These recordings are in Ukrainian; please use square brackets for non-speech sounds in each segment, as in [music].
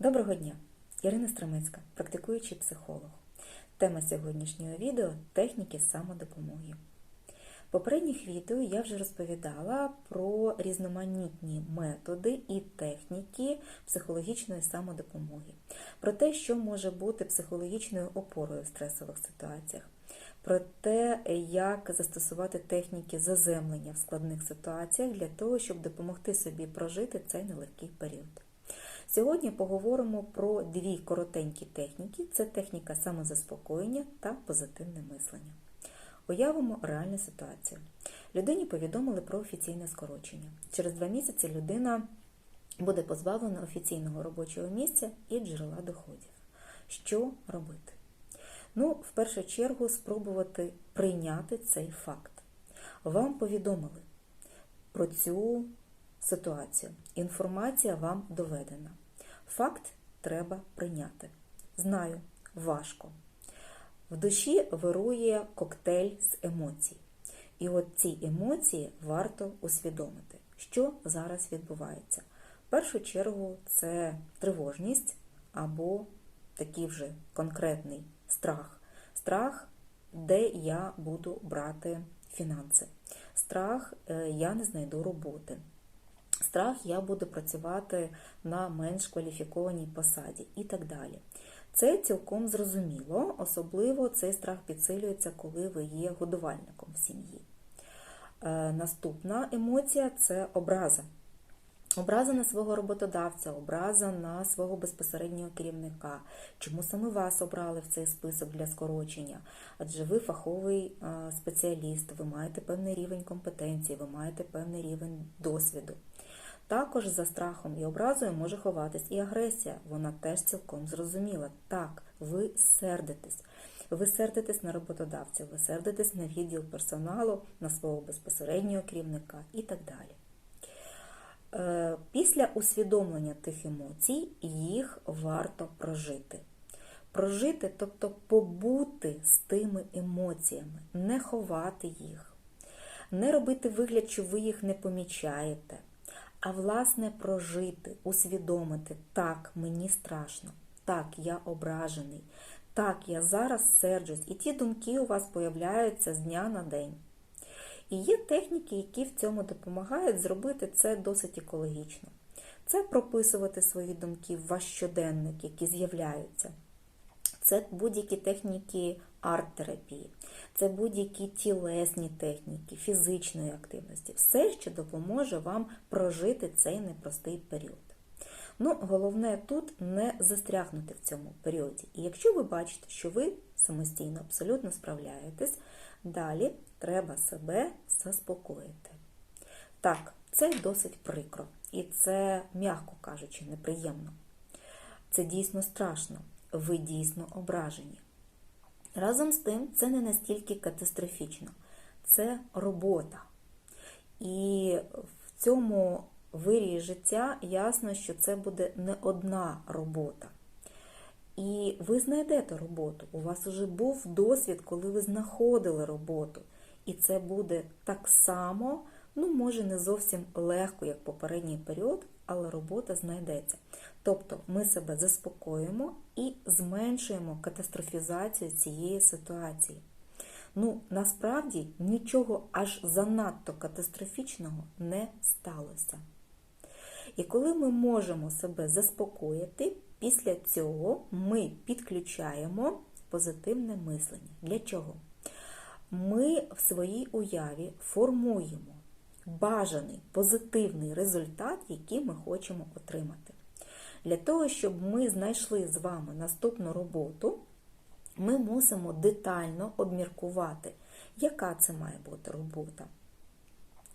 Доброго дня! Ірина Стромецька, практикуючий психолог. Тема сьогоднішнього відео техніки самодопомоги. В попередніх відео я вже розповідала про різноманітні методи і техніки психологічної самодопомоги, про те, що може бути психологічною опорою в стресових ситуаціях, про те, як застосувати техніки заземлення в складних ситуаціях для того, щоб допомогти собі прожити цей нелегкий період. Сьогодні поговоримо про дві коротенькі техніки: це техніка самозаспокоєння та позитивне мислення. Уявимо реальну ситуацію. Людині повідомили про офіційне скорочення. Через два місяці людина буде позбавлена офіційного робочого місця і джерела доходів. Що робити? Ну, в першу чергу, спробувати прийняти цей факт. Вам повідомили про цю ситуацію. Інформація вам доведена. Факт треба прийняти. Знаю, важко. В душі вирує коктейль з емоцій. І от ці емоції варто усвідомити, що зараз відбувається. В першу чергу це тривожність або такий вже конкретний страх. Страх, де я буду брати фінанси. Страх, я не знайду роботи. Страх, я буду працювати на менш кваліфікованій посаді і так далі. Це цілком зрозуміло, особливо цей страх підсилюється, коли ви є годувальником в сім'ї. Наступна емоція це образа. Образа на свого роботодавця, образа на свого безпосереднього керівника. Чому саме вас обрали в цей список для скорочення? Адже ви фаховий спеціаліст, ви маєте певний рівень компетенції, ви маєте певний рівень досвіду. Також за страхом і образою може ховатись і агресія, вона теж цілком зрозуміла. Так, ви сердитесь. Ви сердитесь на роботодавця, ви сердитесь на відділ персоналу, на свого безпосереднього керівника і так далі. Після усвідомлення тих емоцій їх варто прожити. Прожити, тобто побути з тими емоціями, не ховати їх, не робити вигляд, що ви їх не помічаєте, а власне прожити, усвідомити, так, мені страшно, так, я ображений, так, я зараз серджусь, і ті думки у вас появляються з дня на день. І є техніки, які в цьому допомагають зробити це досить екологічно. Це прописувати свої думки в ваш щоденник, які з'являються. Це будь-які техніки арт-терапії, це будь-які тілесні техніки, фізичної активності, все, що допоможе вам прожити цей непростий період. Ну, головне тут не застрягнути в цьому періоді. І якщо ви бачите, що ви самостійно абсолютно справляєтесь, далі треба себе заспокоїти. Так, це досить прикро. І це, м'яко кажучи, неприємно. Це дійсно страшно. Ви дійсно ображені. Разом з тим, це не настільки катастрофічно. Це робота. І в цьому вирії життя ясно, що це буде не одна робота. І ви знайдете роботу. У вас вже був досвід, коли ви знаходили роботу. І це буде так само, ну, може, не зовсім легко, як попередній період, але робота знайдеться. Тобто ми себе заспокоїмо і зменшуємо катастрофізацію цієї ситуації. Ну, насправді нічого аж занадто катастрофічного не сталося. І коли ми можемо себе заспокоїти, після цього ми підключаємо позитивне мислення. Для чого? Ми в своїй уяві формуємо бажаний позитивний результат, який ми хочемо отримати. Для того, щоб ми знайшли з вами наступну роботу, ми мусимо детально обміркувати, яка це має бути робота,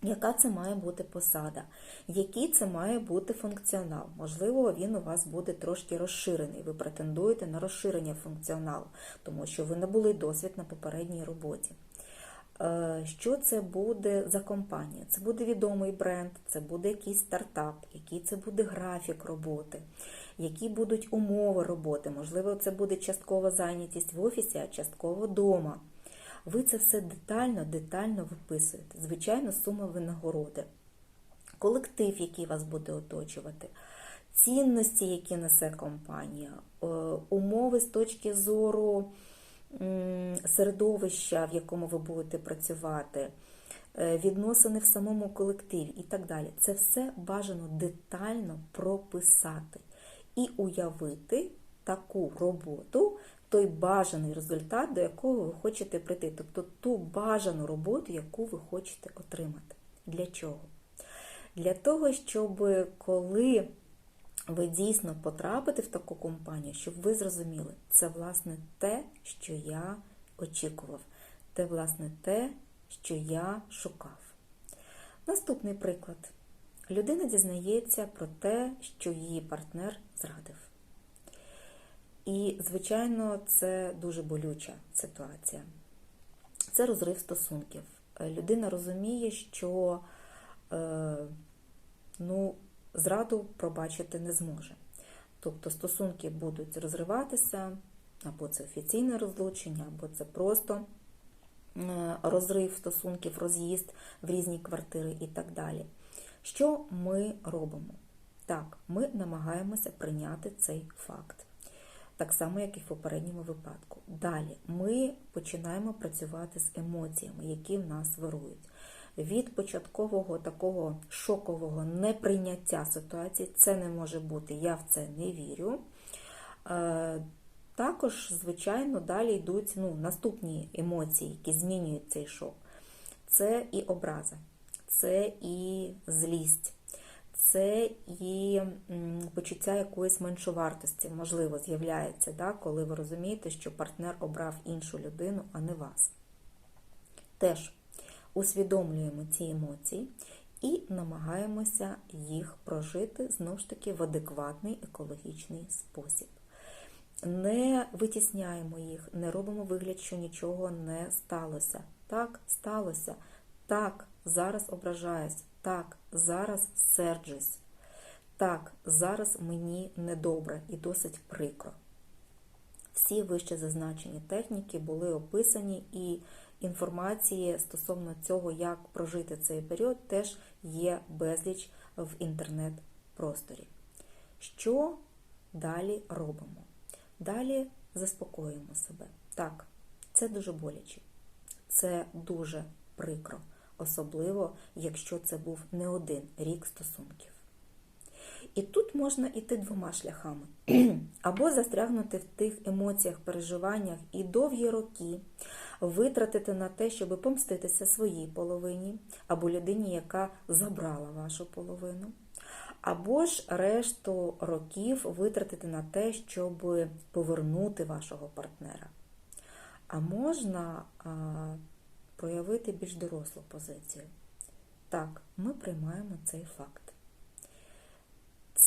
яка це має бути посада, який це має бути функціонал. Можливо, він у вас буде трошки розширений. Ви претендуєте на розширення функціоналу, тому що ви не були досвід на попередній роботі. Що це буде за компанія? Це буде відомий бренд, це буде якийсь стартап, який це буде графік роботи, які будуть умови роботи. Можливо, це буде часткова зайнятість в офісі, а частково вдома. Ви це все детально, детально виписуєте. Звичайно, сума винагороди, колектив, який вас буде оточувати. цінності, які несе компанія, е, умови з точки зору середовища, в якому ви будете працювати, е, відносини в самому колективі і так далі. Це все бажано детально прописати і уявити таку роботу, той бажаний результат, до якого ви хочете прийти. Тобто ту бажану роботу, яку ви хочете отримати. Для чого? Для того, щоб коли ви дійсно потрапите в таку компанію, щоб ви зрозуміли, це власне те, що я очікував, це власне те, що я шукав. Наступний приклад. Людина дізнається про те, що її партнер зрадив. І, звичайно, це дуже болюча ситуація. Це розрив стосунків. Людина розуміє, що е, зраду пробачити не зможе. Тобто стосунки будуть розриватися, або це офіційне розлучення, або це просто е, розрив стосунків, роз'їзд в різні квартири і так далі. Що ми робимо? Так, ми намагаємося прийняти цей факт. Так само, як і в попередньому випадку. Далі ми починаємо працювати з емоціями, які в нас вирують від початкового такого шокового неприйняття ситуації, це не може бути, я в це не вірю. Е, також, звичайно, далі йдуть ну, наступні емоції, які змінюють цей шок. Це і образа, це і злість, це і почуття якоїсь меншовартості, можливо, з'являється, да, коли ви розумієте, що партнер обрав іншу людину, а не вас. Теж усвідомлюємо ці емоції і намагаємося їх прожити знову ж таки в адекватний екологічний спосіб. Не витісняємо їх, не робимо вигляд, що нічого не сталося. Так, сталося. Так, зараз ображаюсь. Так, зараз серджусь. Так, зараз мені недобре і досить прикро. Всі вище зазначені техніки були описані і інформації стосовно цього, як прожити цей період, теж є безліч в інтернет-просторі. Що далі робимо? Далі заспокоюємо себе. Так, це дуже боляче, це дуже прикро, особливо, якщо це був не один рік стосунків. І тут можна йти двома шляхами. [clears throat] Або застрягнути в тих емоціях, переживаннях і довгі роки, витратити на те, щоб помститися своїй половині, або людині, яка забрала вашу половину. Або ж решту років витратити на те, щоб повернути вашого партнера. А можна а, проявити більш дорослу позицію. Так, ми приймаємо цей факт.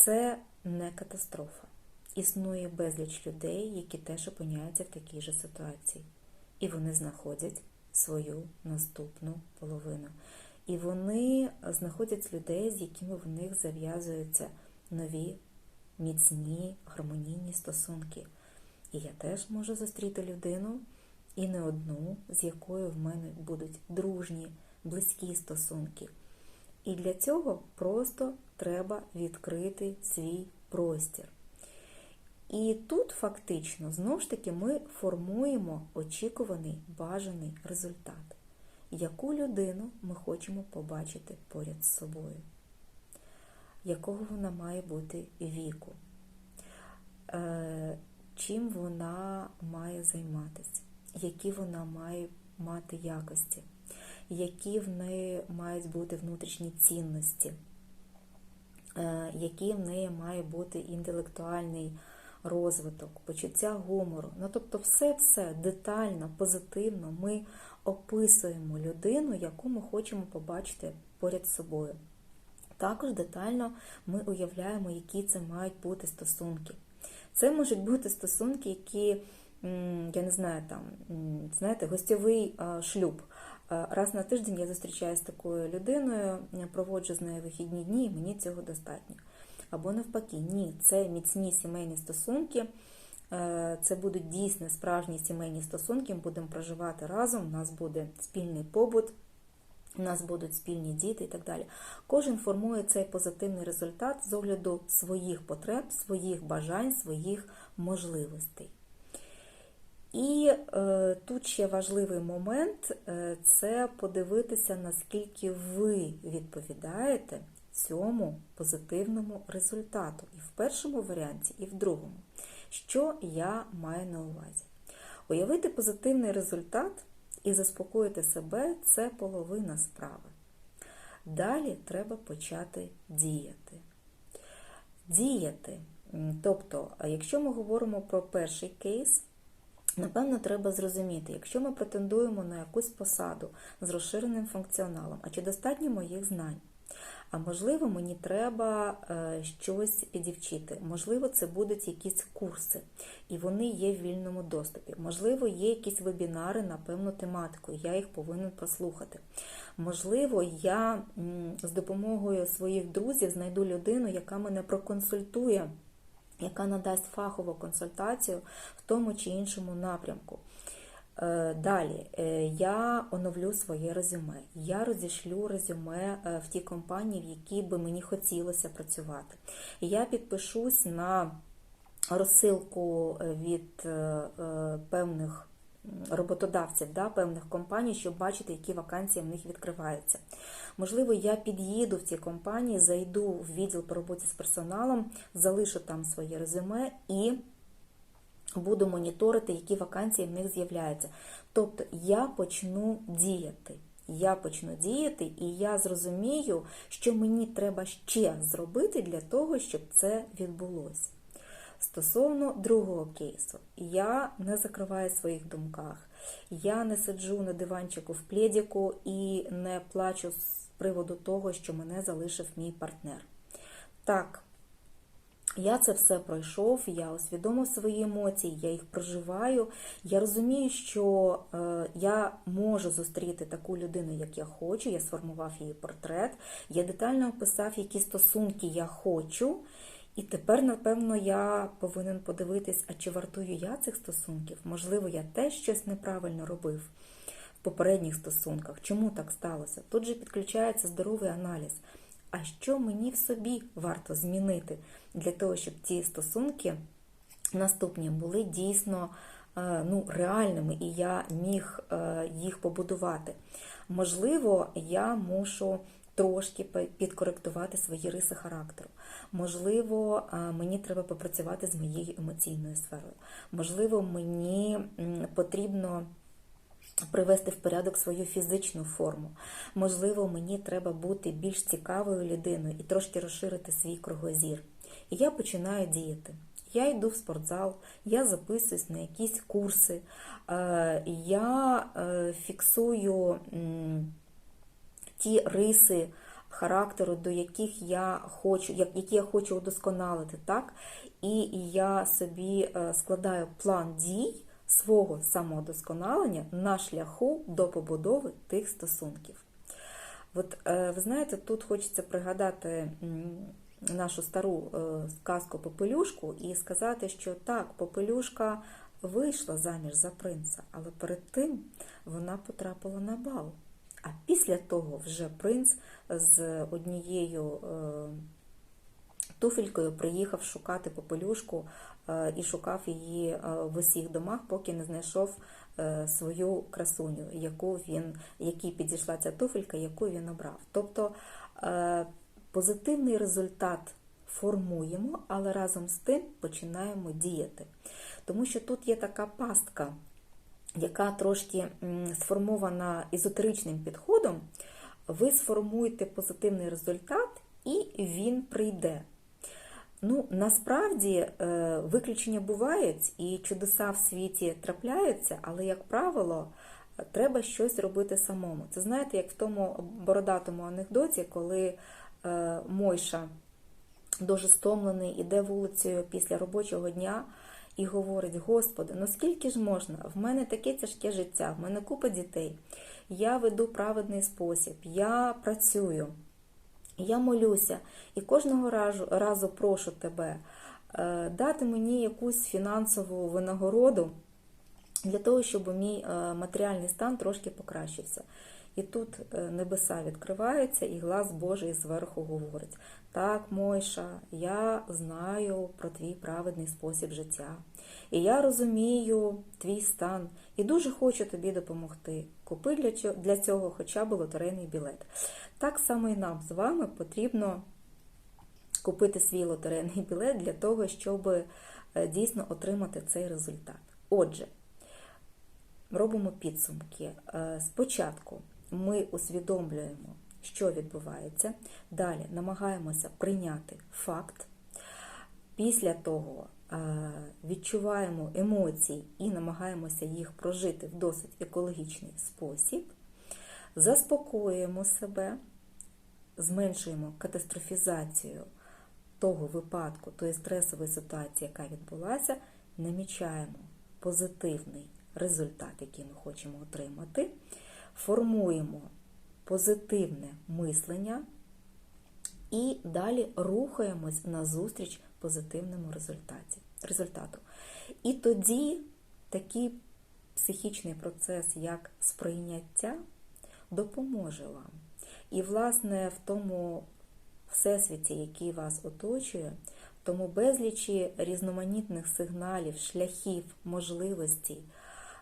Це не катастрофа. Існує безліч людей, які теж опиняються в такій же ситуації. І вони знаходять свою наступну половину. І вони знаходять людей, з якими в них зав'язуються нові, міцні, гармонійні стосунки. І я теж можу зустріти людину, і не одну, з якою в мене будуть дружні, близькі стосунки. І для цього просто треба відкрити свій простір. І тут фактично, знову ж таки, ми формуємо очікуваний бажаний результат, яку людину ми хочемо побачити поряд з собою, якого вона має бути віку, е, чим вона має займатися, які вона має мати якості які в неї мають бути внутрішні цінності, е, який в неї має бути інтелектуальний розвиток, почуття гумору. Ну, тобто, все-все детально, позитивно ми описуємо людину, яку ми хочемо побачити поряд з собою. Також детально ми уявляємо, які це мають бути стосунки. Це можуть бути стосунки, які, я не знаю, там, знаєте, гостєвий шлюб. Раз на тиждень я зустрічаюся з такою людиною, проводжу з нею вихідні дні, і мені цього достатньо. Або навпаки, ні, це міцні сімейні стосунки, е, це будуть дійсно справжні сімейні стосунки, ми будемо проживати разом, у нас буде спільний побут, у нас будуть спільні діти і так далі. Кожен формує цей позитивний результат з огляду своїх потреб, своїх бажань, своїх можливостей. І е, тут ще важливий момент е, це подивитися, наскільки ви відповідаєте цьому позитивному результату. І в першому варіанті, і в другому. Що я маю на увазі? Уявити позитивний результат і заспокоїти себе це половина справи. Далі треба почати діяти. Діяти. Тобто, якщо ми говоримо про перший кейс, Напевно, треба зрозуміти, якщо ми претендуємо на якусь посаду з розширеним функціоналом, а чи достатньо моїх знань? А можливо, мені треба е, щось підівчити. Можливо, це будуть якісь курси, і вони є в вільному доступі. Можливо, є якісь вебінари на певну тематику, я їх повинен послухати. Можливо, я з допомогою своїх друзів знайду людину, яка мене проконсультує яка надасть фахову консультацію в тому чи іншому напрямку. Е, далі е, я оновлю своє резюме. Я розішлю резюме е, в ті компанії, в які би мені хотілося працювати. Я підпишусь на розсилку від певних роботодавців, да, певних компаній, щоб бачити, які вакансії в них відкриваються. Можливо, я під'їду в ці компанії, зайду в відділ по роботі з персоналом, залишу там своє резюме і буду моніторити, які вакансії в них з'являються. Тобто я почну діяти. Я почну діяти, і я зрозумію, що мені треба ще зробити для того, щоб це відбулося. Стосовно другого кейсу, я не закриваю своїх думках. Я не сиджу на диванчику в плєдіку і не плачу з приводу того, що мене залишив мій партнер. Так, я це все пройшов, я усвідомив свої емоції, я їх проживаю. Я розумію, що е, я можу зустріти таку людину, як я хочу. Я сформував її портрет, я детально описав, які стосунки я хочу. І тепер, напевно, я повинен подивитись, а чи вартую я цих стосунків? Можливо, я теж щось неправильно робив в попередніх стосунках. Чому так сталося? Тут же підключається здоровий аналіз. А що мені в собі варто змінити для того, щоб ці стосунки наступні були дійсно е, ну, реальними, і я міг е, їх побудувати? Можливо, я мушу трошки підкоректувати свої риси характеру. Можливо, мені треба попрацювати з моєю емоційною сферою. Можливо, мені потрібно. Привести в порядок свою фізичну форму. Можливо, мені треба бути більш цікавою людиною і трошки розширити свій кругозір. І я починаю діяти. Я йду в спортзал, я записуюсь на якісь курси, я е, фіксую ті риси характеру, до яких я хочу, які я хочу удосконалити, так? І я собі е, складаю план дій свого самоудосконалення на шляху до побудови тих стосунків. От, е, ви знаєте, тут хочеться пригадати нашу стару е, сказку Попелюшку і сказати, що так, Попелюшка вийшла заміж за принца, але перед тим вона потрапила на бал. А після того вже принц з однією е, туфелькою приїхав шукати попелюшку е, і шукав її е, в усіх домах, поки не знайшов свою красуню, яку він, якій підійшла ця туфелька, яку він обрав. Тобто позитивний результат формуємо, але разом з тим починаємо діяти. Тому що тут є така пастка яка трошки сформована езотеричним підходом, ви сформуєте позитивний результат, і він прийде. Ну, Насправді е, виключення бувають, і чудеса в світі трапляються, але, як правило, треба щось робити самому. Це знаєте, як в тому бородатому анекдоті, коли е, Мойша дуже стомлений, іде вулицею після робочого дня і говорить: Господи, ну скільки ж можна? В мене таке тяжке життя, в мене купа дітей. Я веду праведний спосіб, я працюю, я молюся і кожного разу, разу прошу тебе е, дати мені якусь фінансову винагороду для того, щоб мій е, матеріальний стан трошки покращився. І тут е, небеса відкриваються, і глас Божий зверху говорить: Так, Мойша, я знаю про твій праведний спосіб життя. І я розумію твій стан і дуже хочу тобі допомогти. Купи для цього хоча б лотерейний білет. Так само і нам з вами потрібно купити свій лотерейний білет для того, щоб е, дійсно отримати цей результат. Отже, робимо підсумки. Е, Спочатку ми усвідомлюємо, що відбувається, далі намагаємося прийняти факт. Після того е, відчуваємо емоції і намагаємося їх прожити в досить екологічний спосіб, заспокоюємо себе, зменшуємо катастрофізацію того випадку, тої стресової ситуації, яка відбулася, намічаємо позитивний результат, який ми хочемо отримати, формуємо позитивне мислення і далі рухаємось назустріч позитивному результаті, результату. І тоді такий психічний процес, як сприйняття, допоможе вам. І, власне, в тому всесвіті, який вас оточує, в тому безлічі різноманітних сигналів, шляхів, можливостей,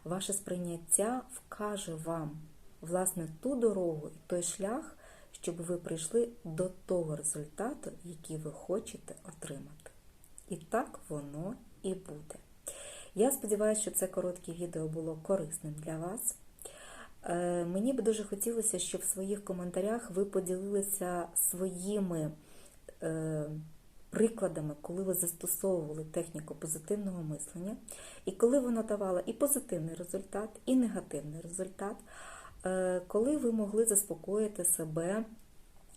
ваше сприйняття вкаже вам власне ту дорогу і той шлях, щоб ви прийшли до того результату, який ви хочете отримати. І так воно і буде. Я сподіваюся, що це коротке відео було корисним для вас. Е, Мені би дуже хотілося, щоб в своїх коментарях ви поділилися своїми е, прикладами, коли ви застосовували техніку позитивного мислення, і коли вона давала і позитивний результат, і негативний результат, коли ви могли заспокоїти себе.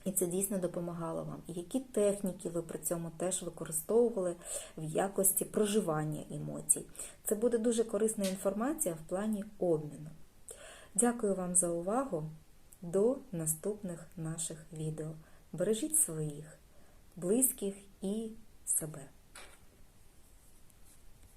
І це дійсно допомагало вам. Які техніки ви при цьому теж використовували в якості проживання емоцій. Це буде дуже корисна інформація в плані обміну. Дякую вам за увагу. До наступних наших відео. Бережіть своїх, близьких і себе.